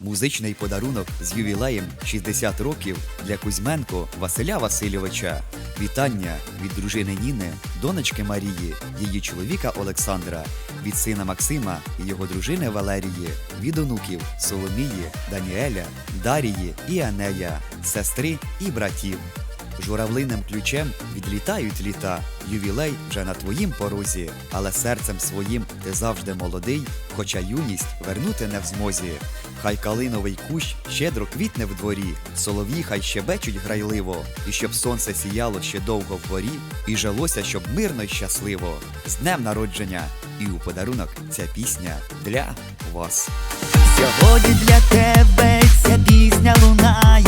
Музичний подарунок з ювілеєм 60 років для Кузьменко Василя Васильовича. Вітання від дружини Ніни, донечки Марії, її чоловіка Олександра, від сина Максима і його дружини Валерії, від онуків Соломії, Даніеля, Дарії і Анея, сестри і братів. Журавлиним ключем відлітають літа. Ювілей вже на твоїм порозі, але серцем своїм ти завжди молодий, хоча юність вернути не в змозі. Хай калиновий кущ щедро квітне в дворі, солов'ї хай щебечуть грайливо, і щоб сонце сіяло ще довго вгорі, і жилося, щоб мирно й щасливо. З днем народження! І у подарунок ця пісня для вас. Сьогодні для тебе ця пісня лунає,